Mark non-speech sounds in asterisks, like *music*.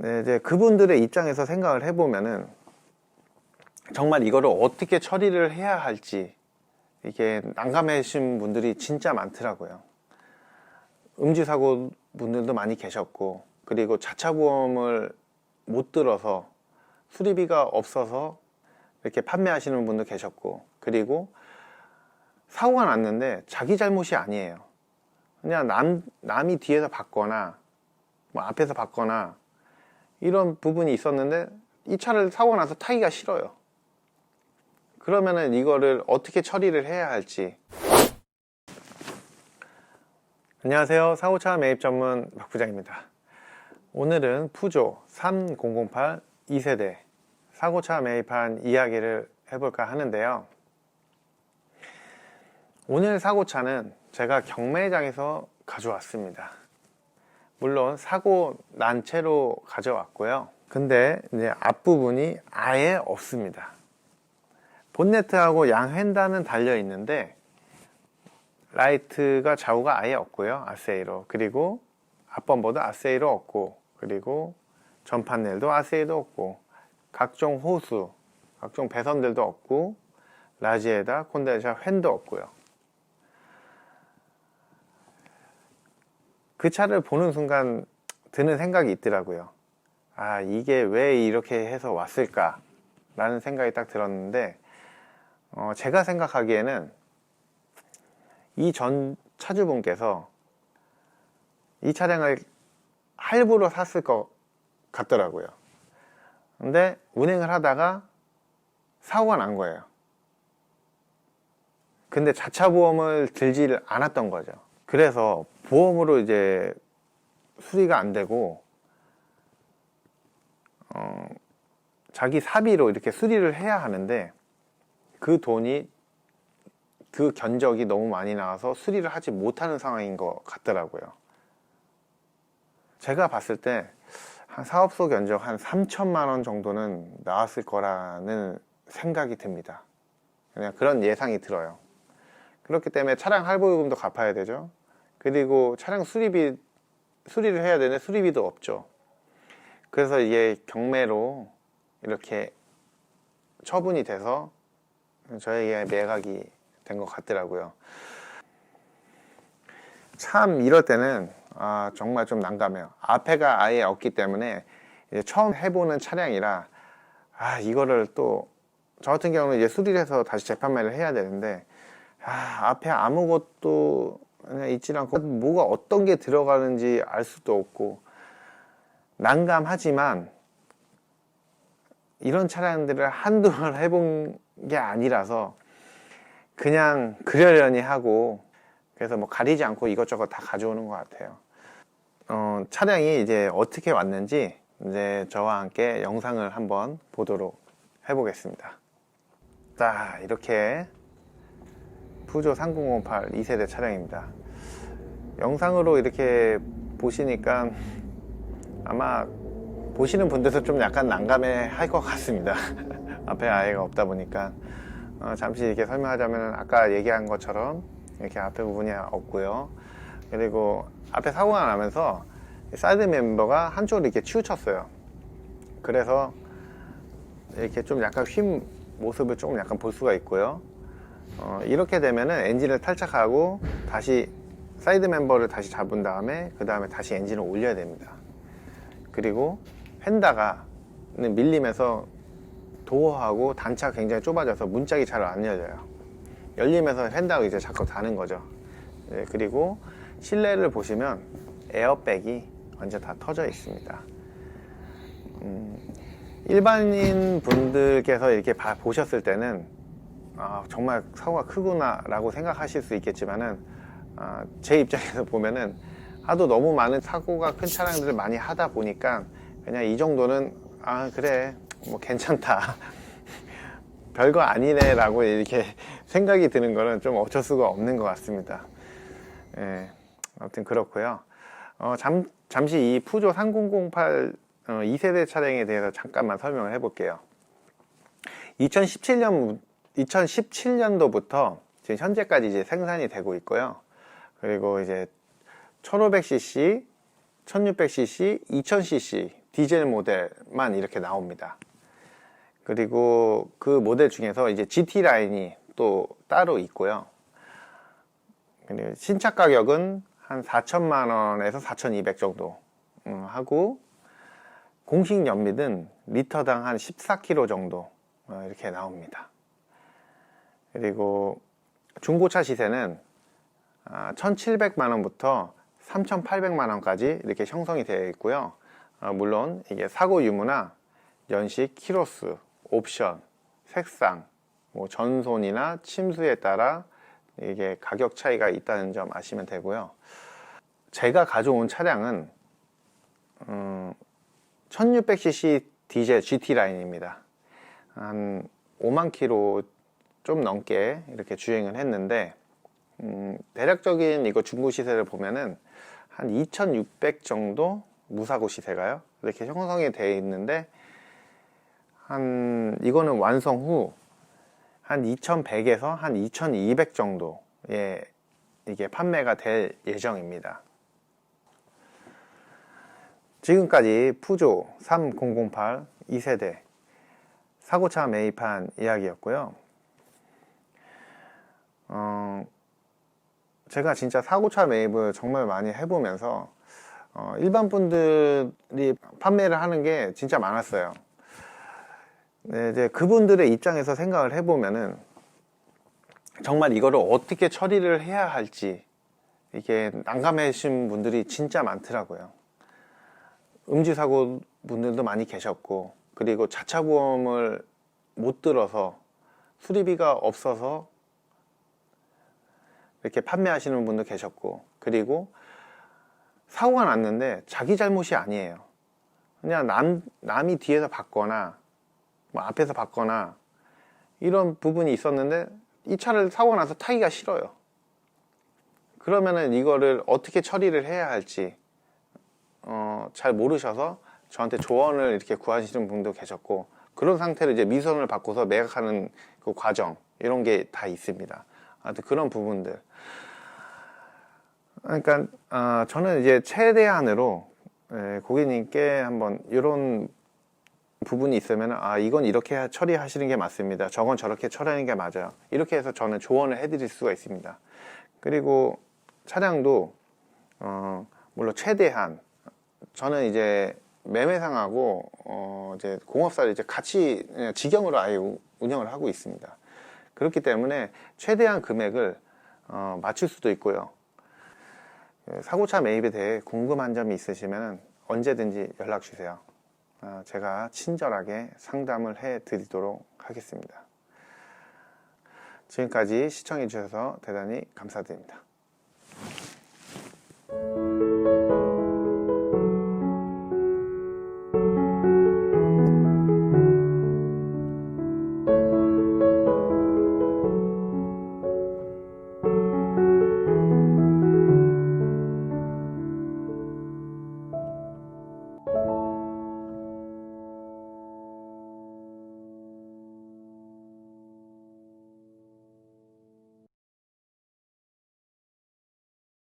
네, 이제 그분들의 입장에서 생각을 해보면은 정말 이거를 어떻게 처리를 해야 할지 이게 난감해하신 분들이 진짜 많더라고요. 음주 사고 분들도 많이 계셨고 그리고 자차 보험을 못 들어서 수리비가 없어서 이렇게 판매하시는 분도 계셨고 그리고 사고가 났는데 자기 잘못이 아니에요. 그냥 남 남이 뒤에서 봤거나 뭐 앞에서 봤거나 이런 부분이 있었는데 이 차를 사고 나서 타기가 싫어요. 그러면은 이거를 어떻게 처리를 해야 할지. 안녕하세요. 사고차 매입 전문 박 부장입니다. 오늘은 푸조 3008 2세대 사고차 매입한 이야기를 해볼까 하는데요. 오늘 사고차는 제가 경매장에서 가져왔습니다. 물론 사고 난 채로 가져왔고요. 근데 이제 앞부분이 아예 없습니다. 본네트하고 양 휀다는 달려 있는데 라이트가 좌우가 아예 없고요. 아세이로. 그리고 앞범버도 아세이로 없고 그리고 전판넬도 아세이도 없고 각종 호수, 각종 배선들도 없고 라지에다 콘덴사 휀도 없고요. 그 차를 보는 순간 드는 생각이 있더라고요. 아, 이게 왜 이렇게 해서 왔을까? 라는 생각이 딱 들었는데, 어, 제가 생각하기에는 이 전 차주분께서 이 차량을 할부로 샀을 것 같더라고요. 근데 운행을 하다가 사고가 난 거예요. 근데 자차 보험을 들지를 않았던 거죠. 그래서 보험으로 이제 수리가 안 되고 어, 자기 사비로 이렇게 수리를 해야 하는데 그 돈이 그 견적이 너무 많이 나와서 수리를 하지 못하는 상황인 것 같더라고요. 제가 봤을 때 한 사업소 견적 한 3천만 원 정도는 나왔을 거라는 생각이 듭니다. 그냥 그런 예상이 들어요. 그렇기 때문에 차량 할부요금도 갚아야 되죠. 그리고 차량 수리비 수리를 해야 되는데 수리비도 없죠. 그래서 이게 경매로 이렇게 처분이 돼서 저에게 매각이 된 것 같더라고요. 참 이럴 때는 아, 정말 좀 난감해요. 앞에가 아예 없기 때문에 처음 해보는 차량이라 아 이거를 또 저 같은 경우는 이제 수리를 해서 다시 재판매를 해야 되는데 아, 앞에 아무것도 그냥 있지 않고 뭐가 어떤 게 들어가는지 알 수도 없고 난감하지만 이런 차량들을 한두 번 해본 게 아니라서 그냥 그러려니 하고 그래서 뭐 가리지 않고 이것저것 다 가져오는 것 같아요. 어, 차량이 이제 어떻게 왔는지 이제 저와 함께 영상을 한번 보도록 해보겠습니다. 자, 이렇게 푸조 3008 2세대 차량입니다. 영상으로 이렇게 보시니까 아마 보시는 분들도 좀 약간 난감해 할 것 같습니다. *laughs* 앞에 아이가 없다 보니까 어, 잠시 이렇게 설명하자면 아까 얘기한 것처럼 이렇게 앞에 부분이 없고요. 그리고 앞에 사고가 나면서 사이드 멤버가 한쪽으로 이렇게 치우쳤어요. 그래서 이렇게 좀 약간 휜 모습을 조금 약간 볼 수가 있고요. 어, 이렇게 되면은 엔진을 탈착하고 다시 사이드 멤버를 다시 잡은 다음에 그 다음에 다시 엔진을 올려야 됩니다. 그리고 휀다가 밀리면서 도어하고 단차가 굉장히 좁아져서 문짝이 잘 안 열려요. 열리면서 휀다가 이제 자꾸 다는 거죠. 네, 그리고 실내를 보시면 에어백이 완전 다 터져 있습니다. 음, 일반인 분들께서 이렇게 봐- 보셨을 때는 아, 정말 사고가 크구나라고 생각하실 수 있겠지만은 아, 제 입장에서 보면은 하도 너무 많은 사고가 큰 차량들을 많이 하다 보니까 그냥 이 정도는 아 그래 뭐 괜찮다 *laughs* 별거 아니네라고 이렇게 *laughs* 생각이 드는 거는 좀 어쩔 수가 없는 것 같습니다. 예, 아무튼 그렇고요. 어, 잠, 잠시 이 푸조 3008 어, 2세대 차량에 대해서 잠깐만 설명을 해볼게요. 2017년 2017년도부터 지금 현재까지 이제 생산이 되고 있고요. 그리고 이제 1500cc, 1600cc, 2000cc 디젤 모델만 이렇게 나옵니다. 그리고 그 모델 중에서 이제 GT 라인이 또 따로 있고요. 신차 가격은 한 4천만 원에서 4,200 정도 음, 하고 공식 연비는 리터당 한 14km 정도 어, 이렇게 나옵니다. 그리고 중고차 시세는 1,700만 원부터 3,800만 원까지 이렇게 형성이 되어 있고요. 어, 물론 이게 사고 유무나 연식, 키로수, 옵션, 색상, 뭐 전손이나 침수에 따라 이게 가격 차이가 있다는 점 아시면 되고요. 제가 가져온 차량은 음, 1600cc 디젤 GT 라인입니다. 한 5만 킬로 좀 넘게 이렇게 주행을 했는데 음, 대략적인 이거 중고 시세를 보면은 한 2,600 정도 무사고 시세가요. 이렇게 형성이 되어 있는데 한 이거는 완성 후 한 2,100에서 한 2,200 정도에 이게 판매가 될 예정입니다. 지금까지 푸조 3008 2세대 사고차 매입한 이야기였고요. 어, 제가 진짜 사고차 매입을 정말 많이 해보면서 어, 일반 분들이 판매를 하는 게 진짜 많았어요. 네, 이제 그분들의 입장에서 생각을 해보면은 정말 이거를 어떻게 처리를 해야 할지 이게 난감해하신 분들이 진짜 많더라고요. 음주 사고 분들도 많이 계셨고 그리고 자차 보험을 못 들어서 수리비가 없어서 이렇게 판매하시는 분도 계셨고 그리고 사고가 났는데 자기 잘못이 아니에요. 그냥 남, 남이 뒤에서 봤거나 뭐 앞에서 봤거나 이런 부분이 있었는데 이 차를 사고 나서 타기가 싫어요. 그러면은 이거를 어떻게 처리를 해야 할지 어, 잘 모르셔서 저한테 조언을 이렇게 구하시는 분도 계셨고 그런 상태로 이제 미선을 받고서 매각하는 그 과정 이런 게 다 있습니다. 하여튼 그런 부분들. 그러니까 어, 저는 이제 최대한으로 예, 고객님께 한번 이런 부분이 있으면 아 이건 이렇게 처리하시는 게 맞습니다. 저건 저렇게 처리하는 게 맞아요. 이렇게 해서 저는 조언을 해드릴 수가 있습니다. 그리고 차량도 어, 물론 최대한 저는 이제 매매상하고 어, 이제 공업사를 이제 같이 그냥 직영으로 아예 우- 운영을 하고 있습니다. 그렇기 때문에 최대한 금액을 어, 맞출 수도 있고요. 그 사고차 매입에 대해 궁금한 점이 있으시면 언제든지 연락 주세요. 어, 제가 친절하게 상담을 해 드리도록 하겠습니다. 지금까지 시청해 주셔서 대단히 감사드립니다.